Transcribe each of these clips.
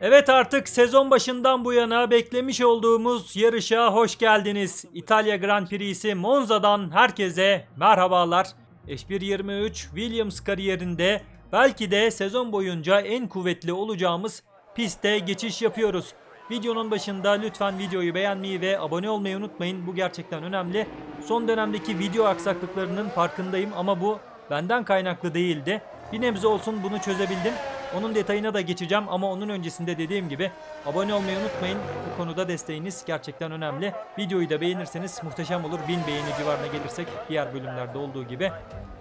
Evet artık sezon başından bu yana beklemiş olduğumuz yarışa hoş geldiniz. İtalya Grand Prix'si Monza'dan herkese merhabalar. F1.23 Williams kariyerinde belki de sezon boyunca en kuvvetli olacağımız piste geçiş yapıyoruz. Videonun başında lütfen videoyu beğenmeyi ve abone olmayı unutmayın. Bu gerçekten önemli. Son dönemdeki video aksaklıklarının farkındayım ama bu benden kaynaklı değildi. Bir nebze olsun bunu çözebildim. Onun detayına da geçeceğim ama onun öncesinde dediğim gibi abone olmayı unutmayın. Bu konuda desteğiniz gerçekten önemli. Videoyu da beğenirseniz muhteşem olur. 1000 beğeni civarına gelirsek diğer bölümlerde olduğu gibi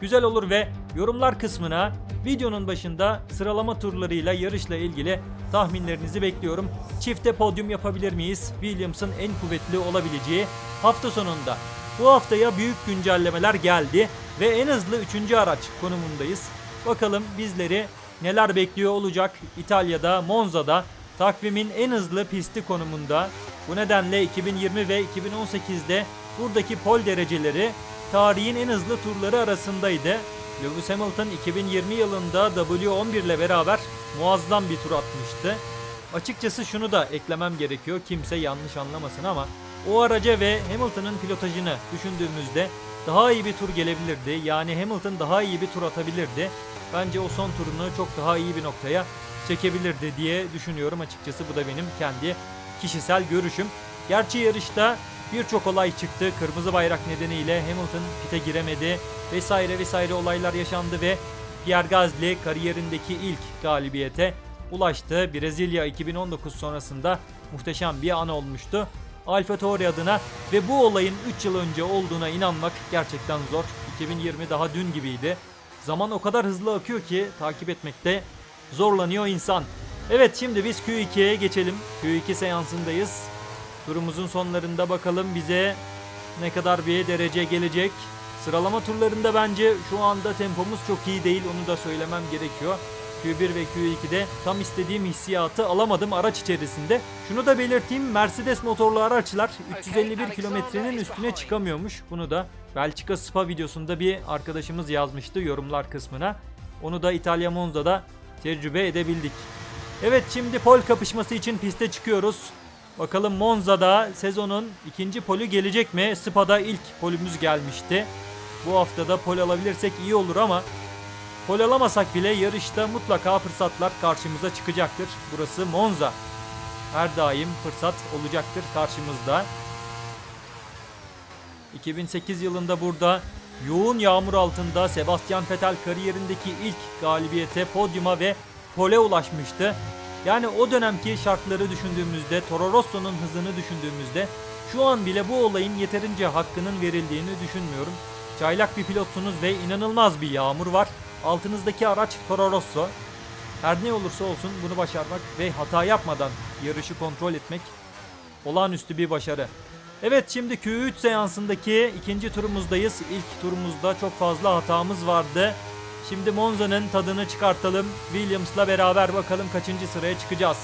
güzel olur ve yorumlar kısmına videonun başında sıralama turlarıyla yarışla ilgili tahminlerinizi bekliyorum. Çifte podyum yapabilir miyiz? Williams'ın en kuvvetli olabileceği hafta sonunda. Bu haftaya büyük güncellemeler geldi ve en hızlı 3. araç konumundayız. Bakalım bizleri neler bekliyor olacak İtalya'da, Monza'da takvimin en hızlı pisti konumunda. Bu nedenle 2020 ve 2018'de buradaki pol dereceleri tarihin en hızlı turları arasındaydı. Lewis Hamilton 2020 yılında W11 ile beraber muazzam bir tur atmıştı. Açıkçası şunu da eklemem gerekiyor. Kimse yanlış anlamasın ama o araca ve Hamilton'ın pilotajını düşündüğümüzde daha iyi bir tur gelebilirdi. Yani Hamilton daha iyi bir tur atabilirdi. Bence o son turunu çok daha iyi bir noktaya çekebilirdi diye düşünüyorum açıkçası. Bu da benim kendi kişisel görüşüm. Gerçi yarışta birçok olay çıktı. Kırmızı bayrak nedeniyle Hamilton pite giremedi vesaire vesaire olaylar yaşandı ve Pierre Gasly kariyerindeki ilk galibiyete ulaştı. Brezilya 2019 sonrasında muhteşem bir an olmuştu. Alfa Tauri adına ve bu olayın 3 yıl önce olduğuna inanmak gerçekten zor. 2020 daha dün gibiydi. Zaman o kadar hızlı akıyor ki takip etmekte zorlanıyor insan. Evet şimdi biz Q2'ye geçelim. Q2 seansındayız. Turumuzun sonlarında bakalım bize ne kadar bir derece gelecek. Sıralama turlarında bence şu anda tempomuz çok iyi değil onu da söylemem gerekiyor. Q1 ve Q2'de tam istediğim hissiyatı alamadım araç içerisinde. Şunu da belirteyim Mercedes motorlu araçlar 351 kilometrenin üstüne çıkamıyormuş. Bunu da Belçika Spa videosunda bir arkadaşımız yazmıştı yorumlar kısmına. Onu da İtalya Monza'da tecrübe edebildik. Evet şimdi pol kapışması için piste çıkıyoruz. Bakalım Monza'da sezonun ikinci polü gelecek mi? Spa'da ilk polümüz gelmişti. Bu haftada pol alabilirsek iyi olur ama pol alamasak bile yarışta mutlaka fırsatlar karşımıza çıkacaktır. Burası Monza. Her daim fırsat olacaktır karşımızda. 2008 yılında burada yoğun yağmur altında Sebastian Vettel kariyerindeki ilk galibiyete, podyuma ve pole ulaşmıştı. Yani o dönemki şartları düşündüğümüzde, Toro Rosso'nun hızını düşündüğümüzde şu an bile bu olayın yeterince hakkının verildiğini düşünmüyorum. Çaylak bir pilotsunuz ve inanılmaz bir yağmur var. Altınızdaki araç Toro Rosso. Her ne olursa olsun bunu başarmak ve hata yapmadan yarışı kontrol etmek olağanüstü bir başarı. Evet şimdi Q3 seansındaki ikinci turumuzdayız. İlk turumuzda çok fazla hatamız vardı. Şimdi Monza'nın tadını çıkartalım. Williams'la beraber bakalım kaçıncı sıraya çıkacağız.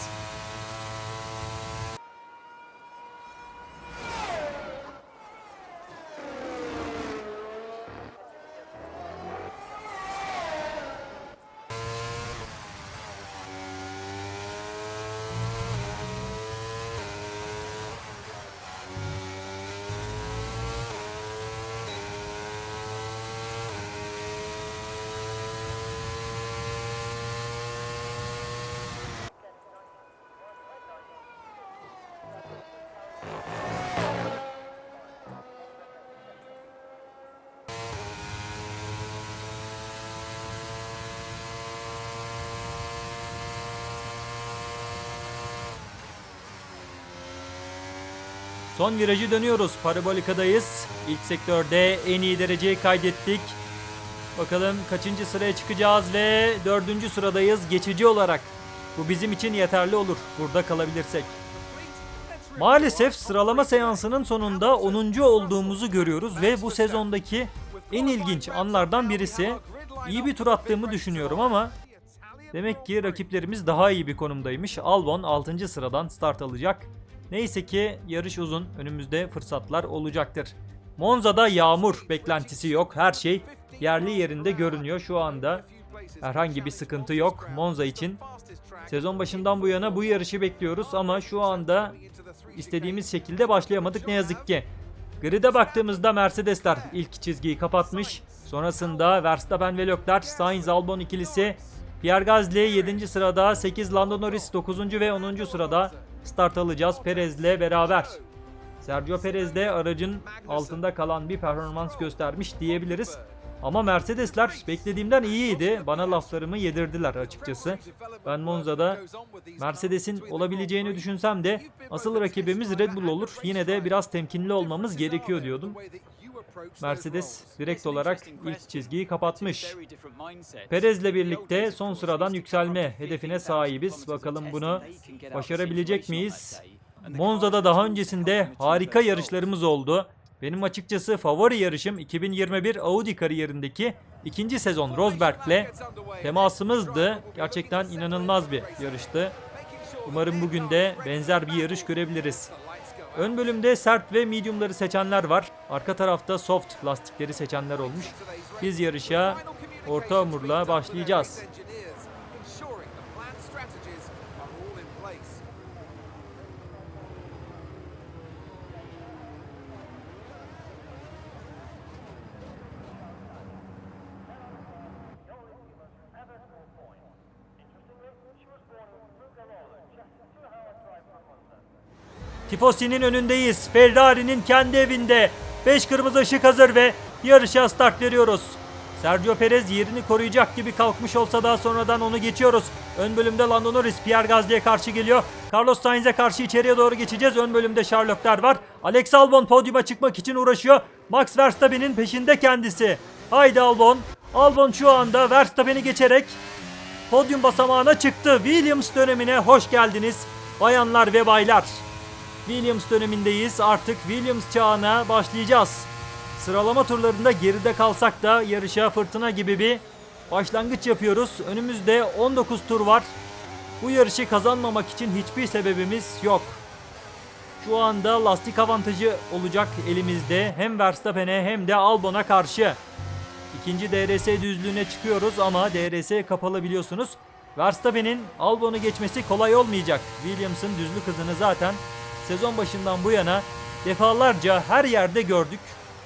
Son virajı dönüyoruz. Parabolika'dayız. İlk sektörde en iyi dereceyi kaydettik. Bakalım kaçıncı sıraya çıkacağız ve dördüncü sıradayız geçici olarak. Bu bizim için yeterli olur burada kalabilirsek. Maalesef sıralama seansının sonunda 10. olduğumuzu görüyoruz ve bu sezondaki en ilginç anlardan birisi. İyi bir tur attığımı düşünüyorum ama demek ki rakiplerimiz daha iyi bir konumdaymış. Albon 6. sıradan start alacak. Neyse ki yarış uzun. Önümüzde fırsatlar olacaktır. Monza'da yağmur beklentisi yok. Her şey yerli yerinde görünüyor şu anda. Herhangi bir sıkıntı yok Monza için. Sezon başından bu yana bu yarışı bekliyoruz ama şu anda istediğimiz şekilde başlayamadık ne yazık ki. Grid'e baktığımızda Mercedesler ilk çizgiyi kapatmış. Sonrasında Verstappen ve Leclerc, Sainz Albon ikilisi, Pierre Gasly 7. sırada, 8 Lando Norris 9. ve 10. sırada start alacağız Perez'le beraber. Sergio Perez de aracın altında kalan bir performans göstermiş diyebiliriz. Ama Mercedesler beklediğimden iyiydi. Bana laflarımı yedirdiler açıkçası. Ben Monza'da Mercedes'in olabileceğini düşünsem de asıl rakibimiz Red Bull olur. Yine de biraz temkinli olmamız gerekiyor diyordum. Mercedes direkt olarak ilk çizgiyi kapatmış. Perez'le birlikte son sıradan yükselme hedefine sahibiz. Bakalım bunu başarabilecek miyiz? Monza'da daha öncesinde harika yarışlarımız oldu. Benim açıkçası favori yarışım 2021 Audi kariyerindeki ikinci sezon Rosberg'le temasımızdı. Gerçekten inanılmaz bir yarıştı. Umarım bugün de benzer bir yarış görebiliriz. Ön bölümde sert ve mediumları seçenler var. Arka tarafta soft lastikleri seçenler olmuş. Biz yarışa orta hamurla başlayacağız. Tifosi'nin önündeyiz. Ferrari'nin kendi evinde. 5 kırmızı ışık hazır ve yarışa start veriyoruz. Sergio Perez yerini koruyacak gibi kalkmış olsa da sonradan onu geçiyoruz. Ön bölümde Lando Norris Pierre Gasly'e karşı geliyor. Carlos Sainz'e karşı içeriye doğru geçeceğiz. Ön bölümde Sherlock var. Alex Albon podyuma çıkmak için uğraşıyor. Max Verstappen'in peşinde kendisi. Haydi Albon. Albon şu anda Verstappen'i geçerek podyum basamağına çıktı. Williams dönemine hoş geldiniz. Bayanlar ve baylar. Williams dönemindeyiz. Artık Williams çağına başlayacağız. Sıralama turlarında geride kalsak da yarışa fırtına gibi bir başlangıç yapıyoruz. Önümüzde 19 tur var. Bu yarışı kazanmamak için hiçbir sebebimiz yok. Şu anda lastik avantajı olacak elimizde. Hem Verstappen'e hem de Albon'a karşı. İkinci DRS düzlüğüne çıkıyoruz ama DRS kapalı biliyorsunuz. Verstappen'in Albon'u geçmesi kolay olmayacak. Williams'ın düzlük hızını zaten sezon başından bu yana defalarca her yerde gördük.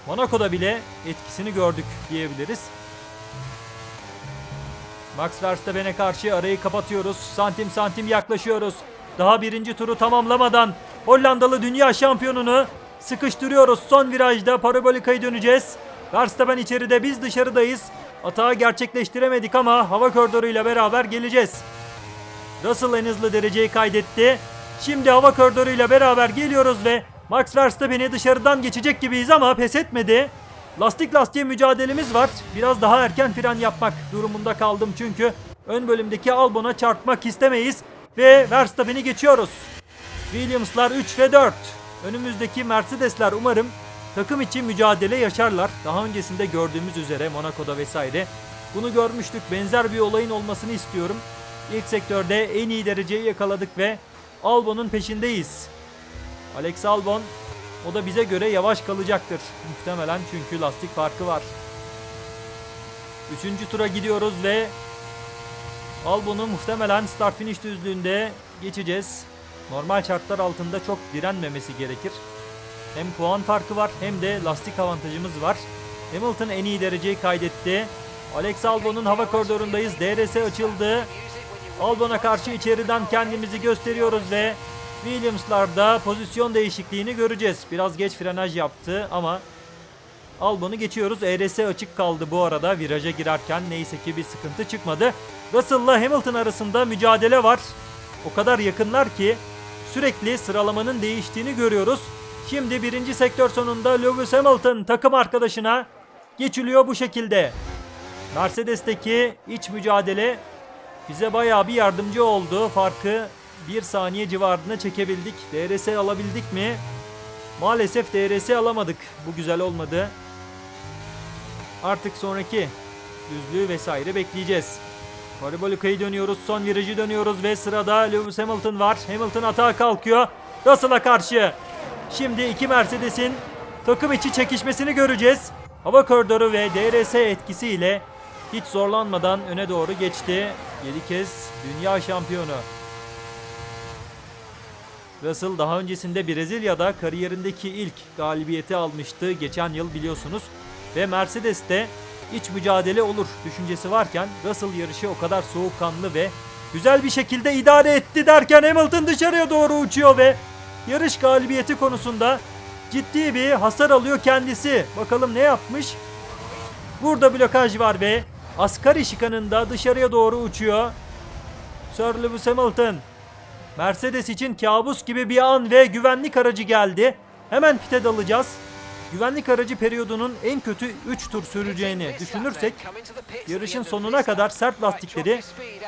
Monaco'da bile etkisini gördük diyebiliriz. Max Verstappen'e karşı arayı kapatıyoruz. Santim santim yaklaşıyoruz. Daha birinci turu tamamlamadan Hollandalı dünya şampiyonunu sıkıştırıyoruz. Son virajda parabolikayı döneceğiz. Verstappen içeride biz dışarıdayız. Atağı gerçekleştiremedik ama hava koridoruyla beraber geleceğiz. Russell en hızlı dereceyi kaydetti. Şimdi hava koridoruyla beraber geliyoruz ve Max Verstappen'i dışarıdan geçecek gibiyiz ama pes etmedi. Lastik lastiğe mücadelemiz var. Biraz daha erken fren yapmak durumunda kaldım çünkü ön bölümdeki Albon'a çarpmak istemeyiz ve Verstappen'i geçiyoruz. Williams'lar 3 ve 4. Önümüzdeki Mercedes'ler umarım takım için mücadele yaşarlar. Daha öncesinde gördüğümüz üzere Monaco'da vesaire. Bunu görmüştük. Benzer bir olayın olmasını istiyorum. İlk sektörde en iyi dereceyi yakaladık ve Albon'un peşindeyiz. Alex Albon o da bize göre yavaş kalacaktır. Muhtemelen çünkü lastik farkı var. Üçüncü tura gidiyoruz ve Albon'u muhtemelen start finish düzlüğünde geçeceğiz. Normal şartlar altında çok direnmemesi gerekir. Hem puan farkı var hem de lastik avantajımız var. Hamilton en iyi dereceyi kaydetti. Alex Albon'un hava koridorundayız. DRS açıldı. Albon'a karşı içeriden kendimizi gösteriyoruz ve Williams'larda pozisyon değişikliğini göreceğiz. Biraz geç frenaj yaptı ama Albon'u geçiyoruz. ERS açık kaldı bu arada viraja girerken. Neyse ki bir sıkıntı çıkmadı. Russell'la Hamilton arasında mücadele var. O kadar yakınlar ki sürekli sıralamanın değiştiğini görüyoruz. Şimdi birinci sektör sonunda Lewis Hamilton takım arkadaşına geçiliyor bu şekilde. Mercedes'teki iç mücadele bize bayağı bir yardımcı oldu. Farkı 1 saniye civarında çekebildik. DRS alabildik mi? Maalesef DRS alamadık. Bu güzel olmadı. Artık sonraki düzlüğü vesaire bekleyeceğiz. Parabolika'yı dönüyoruz. Son virajı dönüyoruz ve sırada Lewis Hamilton var. Hamilton atağa kalkıyor. Russell'a karşı. Şimdi iki Mercedes'in takım içi çekişmesini göreceğiz. Hava koridoru ve DRS etkisiyle hiç zorlanmadan öne doğru geçti. 7 kez dünya şampiyonu. Russell daha öncesinde Brezilya'da kariyerindeki ilk galibiyeti almıştı geçen yıl biliyorsunuz. Ve Mercedes'te iç mücadele olur düşüncesi varken Russell yarışı o kadar soğukkanlı ve güzel bir şekilde idare etti derken Hamilton dışarıya doğru uçuyor ve yarış galibiyeti konusunda ciddi bir hasar alıyor kendisi. Bakalım ne yapmış? Burada blokaj var ve Asgari şikanında dışarıya doğru uçuyor. Sir Lewis Hamilton Mercedes için kabus gibi bir an ve güvenlik aracı geldi. Hemen pite dalacağız. Güvenlik aracı periyodunun en kötü 3 tur süreceğini düşünürsek yarışın sonuna kadar sert lastikleri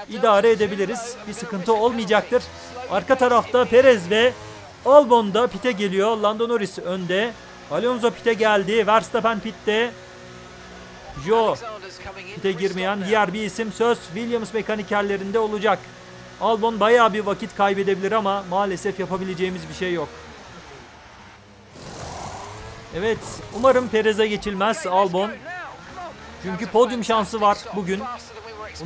idare edebiliriz. Bir sıkıntı olmayacaktır. Arka tarafta Perez ve Albon da pite geliyor. Lando Norris önde. Alonso pite geldi. Verstappen pitte. Joe pite girmeyen diğer bir isim söz Williams mekanikerlerinde olacak. Albon bayağı bir vakit kaybedebilir ama maalesef yapabileceğimiz bir şey yok. Evet, umarım Perez'e geçilmez Albon. Çünkü podyum şansı var bugün.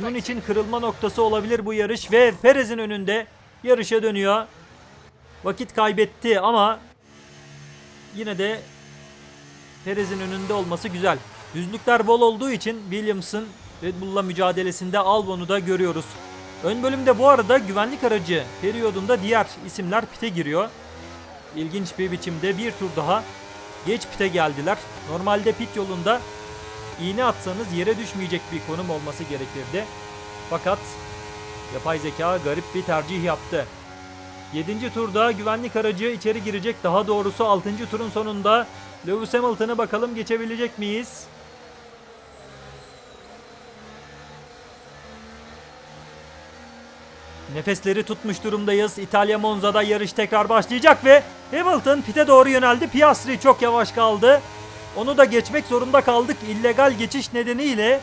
Bunun için kırılma noktası olabilir bu yarış ve Perez'in önünde yarışa dönüyor. Vakit kaybetti ama yine de Perez'in önünde olması güzel. Düzlükler bol olduğu için Williams'ın Red Bull'la mücadelesinde Albon'u da görüyoruz. Ön bölümde bu arada güvenlik aracı periyodunda diğer isimler pite giriyor. İlginç bir biçimde bir tur daha geç pite geldiler. Normalde pit yolunda iğne atsanız yere düşmeyecek bir konum olması gerekirdi. Fakat yapay zeka garip bir tercih yaptı. 7. turda güvenlik aracı içeri girecek. Daha doğrusu 6. turun sonunda Lewis Hamilton'ı bakalım geçebilecek miyiz? Nefesleri tutmuş durumdayız. İtalya Monza'da yarış tekrar başlayacak ve Hamilton pite doğru yöneldi. Piastri çok yavaş kaldı. Onu da geçmek zorunda kaldık. İllegal geçiş nedeniyle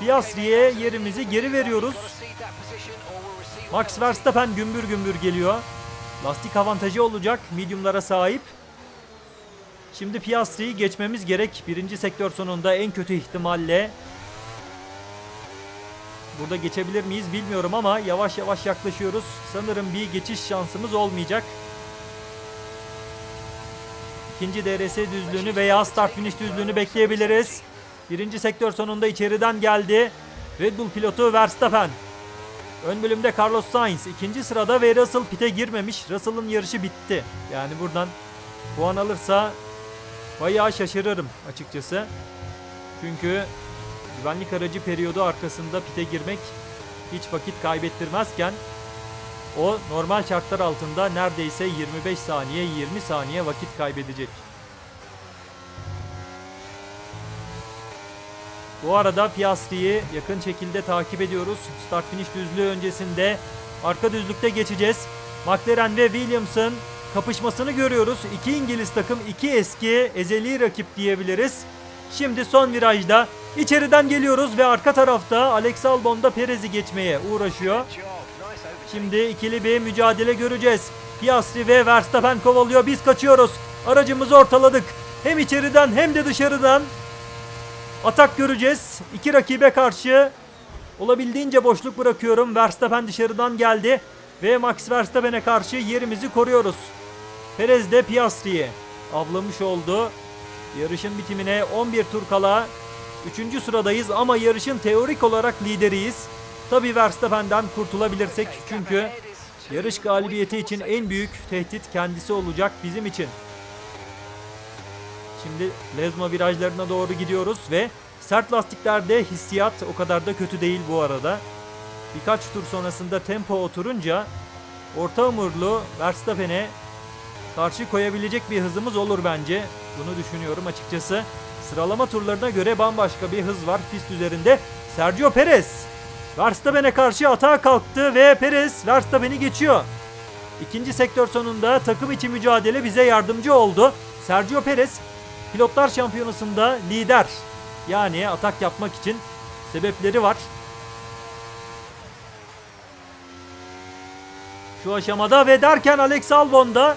Piastri'ye yerimizi geri veriyoruz. Max Verstappen gümbür gümbür geliyor. Lastik avantajı olacak. Medium'lara sahip. Şimdi Piastri'yi geçmemiz gerek. Birinci sektör sonunda en kötü ihtimalle. Burada geçebilir miyiz bilmiyorum ama yavaş yavaş yaklaşıyoruz. Sanırım bir geçiş şansımız olmayacak. İkinci DRS düzlüğünü veya start finish düzlüğünü bekleyebiliriz. Birinci sektör sonunda içeriden geldi. Red Bull pilotu Verstappen. Ön bölümde Carlos Sainz ikinci sırada ve Russell pite girmemiş. Russell'ın yarışı bitti. Yani buradan puan alırsa bayağı şaşırırım açıkçası. Çünkü güvenlik aracı periyodu arkasında pite girmek hiç vakit kaybettirmezken o normal şartlar altında neredeyse 25 saniye 20 saniye vakit kaybedecek. Bu arada Piastri'yi yakın şekilde takip ediyoruz. Start finish düzlüğü öncesinde arka düzlükte geçeceğiz. McLaren ve Williams'ın kapışmasını görüyoruz. İki İngiliz takım, iki eski ezeli rakip diyebiliriz. Şimdi son virajda içeriden geliyoruz ve arka tarafta Alex Albon da Perez'i geçmeye uğraşıyor. Şimdi ikili bir mücadele göreceğiz. Piastri ve Verstappen kovalıyor. Biz kaçıyoruz. Aracımızı ortaladık. Hem içeriden hem de dışarıdan atak göreceğiz. İki rakibe karşı olabildiğince boşluk bırakıyorum. Verstappen dışarıdan geldi ve Max Verstappen'e karşı yerimizi koruyoruz. Perez de Piastri'yi avlamış oldu. Yarışın bitimine 11 tur kala 3. sıradayız ama yarışın teorik olarak lideriyiz. Tabi Verstappen'den kurtulabilirsek çünkü yarış galibiyeti için en büyük tehdit kendisi olacak bizim için. Şimdi Lezma virajlarına doğru gidiyoruz ve sert lastiklerde hissiyat o kadar da kötü değil bu arada. Birkaç tur sonrasında tempo oturunca orta umurlu Verstappen'e karşı koyabilecek bir hızımız olur bence. Bunu düşünüyorum açıkçası. Sıralama turlarına göre bambaşka bir hız var pist üzerinde. Sergio Perez Verstappen'e karşı atağa kalktı ve Perez Verstappen'i geçiyor. İkinci sektör sonunda takım içi mücadele bize yardımcı oldu. Sergio Perez Pilotlar Şampiyonası'nda lider. Yani atak yapmak için sebepleri var. Şu aşamada ve derken Alex Albon da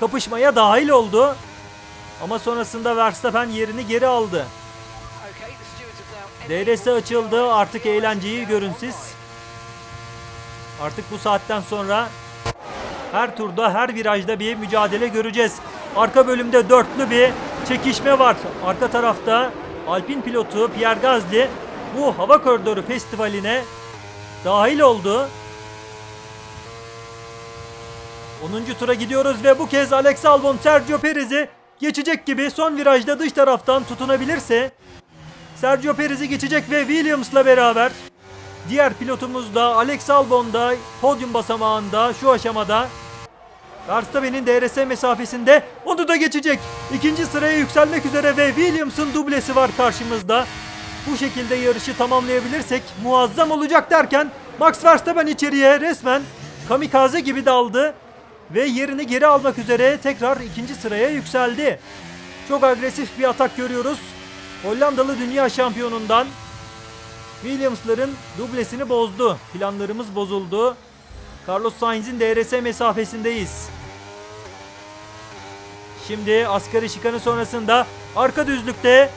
kapışmaya dahil oldu. Ama sonrasında Verstappen yerini geri aldı. DRS açıldı. Artık eğlenceyi görün siz. Artık bu saatten sonra her turda, her virajda bir mücadele göreceğiz. Arka bölümde dörtlü bir çekişme var. Arka tarafta Alpin pilotu Pierre Gasly bu hava koridoru festivaline dahil oldu. 10. tura gidiyoruz ve bu kez Alex Albon Sergio Perez'i geçecek gibi son virajda dış taraftan tutunabilirse Sergio Perez'i geçecek ve Williams'la beraber diğer pilotumuz da Alex Albon da podyum basamağında şu aşamada Verstappen'in DRS mesafesinde onu da geçecek. İkinci sıraya yükselmek üzere ve Williams'ın dublesi var karşımızda. Bu şekilde yarışı tamamlayabilirsek muazzam olacak derken Max Verstappen içeriye resmen kamikaze gibi daldı ve yerini geri almak üzere tekrar ikinci sıraya yükseldi. Çok agresif bir atak görüyoruz. Hollandalı dünya şampiyonundan Williams'ların dublesini bozdu. Planlarımız bozuldu. Carlos Sainz'in DRS mesafesindeyiz. Şimdi asgari şikanı sonrasında arka düzlükte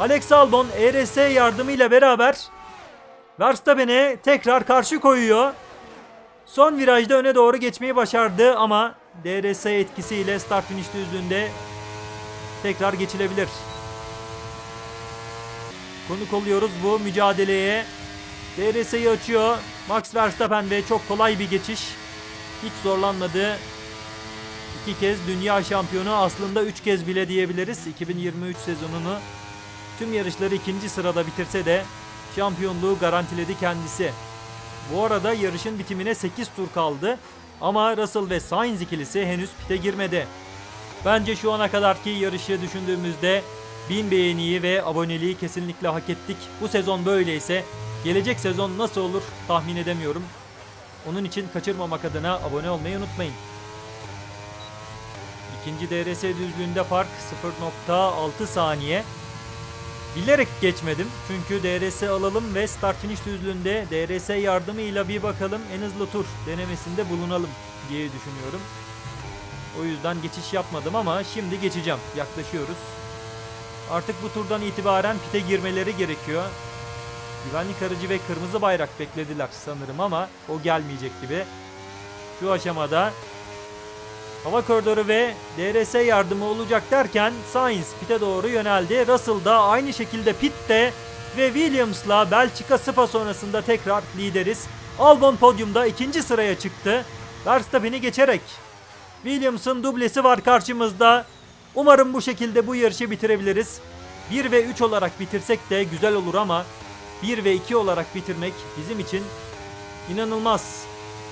Alex Albon ERS yardımıyla beraber Verstappen'e tekrar karşı koyuyor. Son virajda öne doğru geçmeyi başardı ama DRS etkisiyle start finish düzlüğünde tekrar geçilebilir. Konuk oluyoruz bu mücadeleye. DRS'yi açıyor. Max Verstappen ve çok kolay bir geçiş. Hiç zorlanmadı. İki kez dünya şampiyonu aslında üç kez bile diyebiliriz. 2023 sezonunu tüm yarışları ikinci sırada bitirse de şampiyonluğu garantiledi kendisi. Bu arada yarışın bitimine 8 tur kaldı ama Russell ve Sainz ikilisi henüz pite girmedi. Bence şu ana kadarki yarışı düşündüğümüzde 1000 beğeniyi ve aboneliği kesinlikle hak ettik. Bu sezon böyleyse gelecek sezon nasıl olur tahmin edemiyorum. Onun için kaçırmamak adına abone olmayı unutmayın. İkinci DRS düzlüğünde fark 0.6 saniye. Bilerek geçmedim çünkü DRS alalım ve start finish düzlüğünde DRS yardımıyla bir bakalım en hızlı tur denemesinde bulunalım diye düşünüyorum. O yüzden geçiş yapmadım ama şimdi geçeceğim. Yaklaşıyoruz. Artık bu turdan itibaren pite girmeleri gerekiyor. Güvenlik aracı ve kırmızı bayrak beklediler sanırım ama o gelmeyecek gibi. Şu aşamada hava koridoru ve DRS yardımı olacak derken Sainz pite doğru yöneldi. Russell da aynı şekilde pitte ve Williams'la Belçika Spa sonrasında tekrar lideriz. Albon podyumda ikinci sıraya çıktı. Verstappen'i geçerek. Williams'ın dublesi var karşımızda. Umarım bu şekilde bu yarışı bitirebiliriz. 1 ve 3 olarak bitirsek de güzel olur ama 1 ve 2 olarak bitirmek bizim için inanılmaz.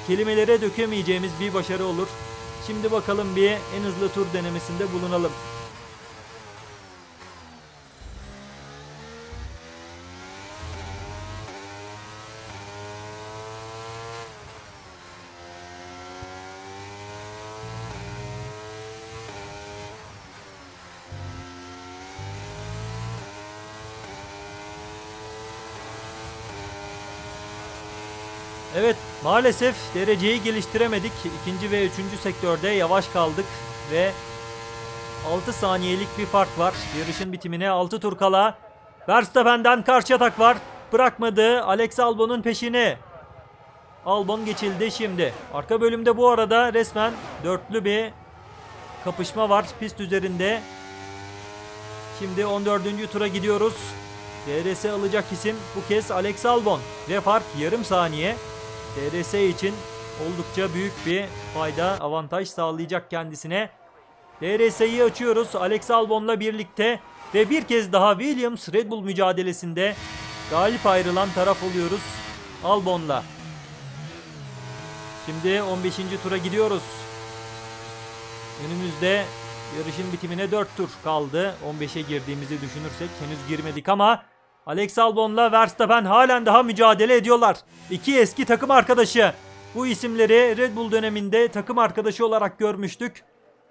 Kelimelere dökemeyeceğimiz bir başarı olur. Şimdi bakalım bir en hızlı tur denemesinde bulunalım. Evet maalesef dereceyi geliştiremedik. İkinci ve üçüncü sektörde yavaş kaldık ve 6 saniyelik bir fark var. Yarışın bitimine 6 tur kala. Verstappen'den karşı atak var. Bırakmadı. Alex Albon'un peşini. Albon geçildi şimdi. Arka bölümde bu arada resmen dörtlü bir kapışma var pist üzerinde. Şimdi 14. tura gidiyoruz. DRS alacak isim bu kez Alex Albon ve fark yarım saniye. DRS için oldukça büyük bir fayda, avantaj sağlayacak kendisine. DRS'yi açıyoruz Alex Albon'la birlikte ve bir kez daha Williams Red Bull mücadelesinde galip ayrılan taraf oluyoruz Albon'la. Şimdi 15. tura gidiyoruz. Önümüzde yarışın bitimine 4 tur kaldı. 15'e girdiğimizi düşünürsek henüz girmedik ama Alex Albon'la Verstappen halen daha mücadele ediyorlar. İki eski takım arkadaşı. Bu isimleri Red Bull döneminde takım arkadaşı olarak görmüştük.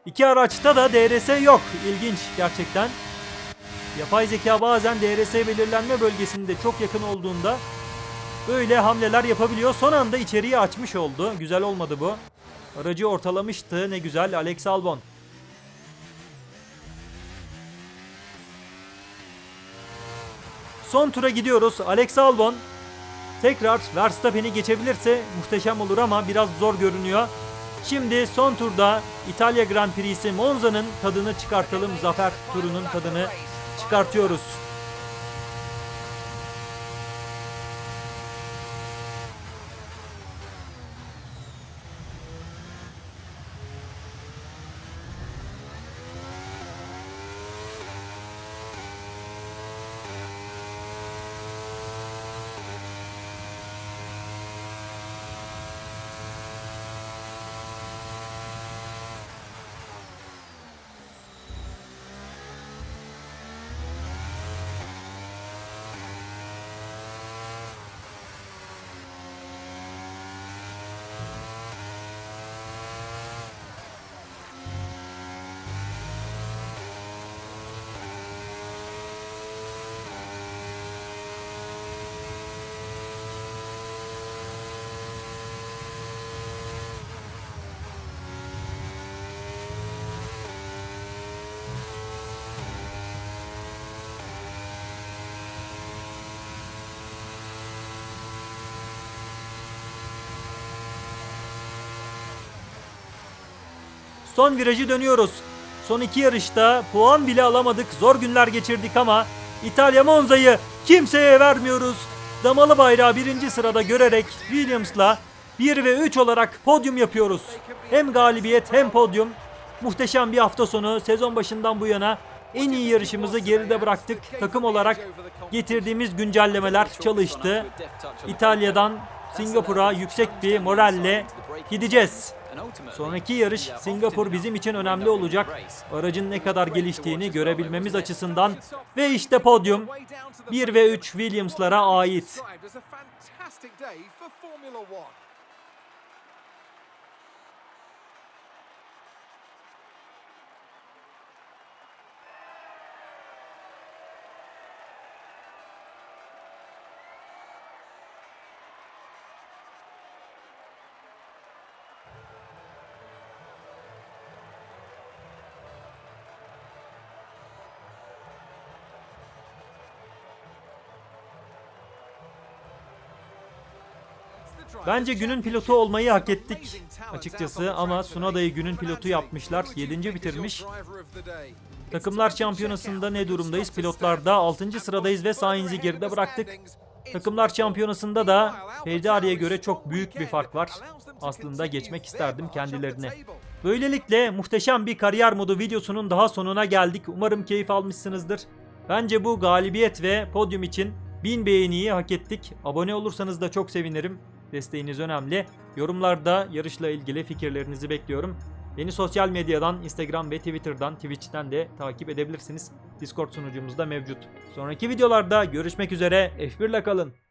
İki araçta da DRS yok. İlginç gerçekten. Yapay zeka bazen DRS belirlenme bölgesinde çok yakın olduğunda böyle hamleler yapabiliyor. Son anda içeriği açmış oldu. Güzel olmadı bu. Aracı ortalamıştı. Ne güzel Alex Albon. Son tura gidiyoruz. Alex Albon tekrar Verstappen'i geçebilirse muhteşem olur ama biraz zor görünüyor. Şimdi son turda İtalya Grand Prix'si Monza'nın tadını çıkartalım. Zafer turunun tadını çıkartıyoruz. Son virajı dönüyoruz. Son iki yarışta puan bile alamadık. Zor günler geçirdik ama İtalya Monza'yı kimseye vermiyoruz. Damalı bayrağı birinci sırada görerek Williams'la 1 ve 3 olarak podyum yapıyoruz. Hem galibiyet hem podyum. Muhteşem bir hafta sonu. Sezon başından bu yana en iyi yarışımızı geride bıraktık. Takım olarak getirdiğimiz güncellemeler çalıştı. İtalya'dan Singapur'a yüksek bir moralle gideceğiz. Sonraki yarış Singapur bizim için önemli olacak. Aracın ne kadar geliştiğini görebilmemiz açısından. Ve işte podyum 1 ve 3 Williams'lara ait. Bence günün pilotu olmayı hak ettik açıkçası ama Sunoda'yı günün pilotu yapmışlar. 7. bitirmiş. Takımlar şampiyonasında ne durumdayız? Pilotlarda 6. sıradayız ve Sainz'i geride bıraktık. Takımlar şampiyonasında da Ferrari'ye göre çok büyük bir fark var. Aslında geçmek isterdim kendilerine. Böylelikle muhteşem bir kariyer modu videosunun daha sonuna geldik. Umarım keyif almışsınızdır. Bence bu galibiyet ve podyum için 1000 beğeniyi hak ettik. Abone olursanız da çok sevinirim. Desteğiniz önemli. Yorumlarda yarışla ilgili fikirlerinizi bekliyorum. Beni sosyal medyadan, Instagram ve Twitter'dan, Twitch'ten de takip edebilirsiniz. Discord sunucumuz da mevcut. Sonraki videolarda görüşmek üzere. F1 ile kalın.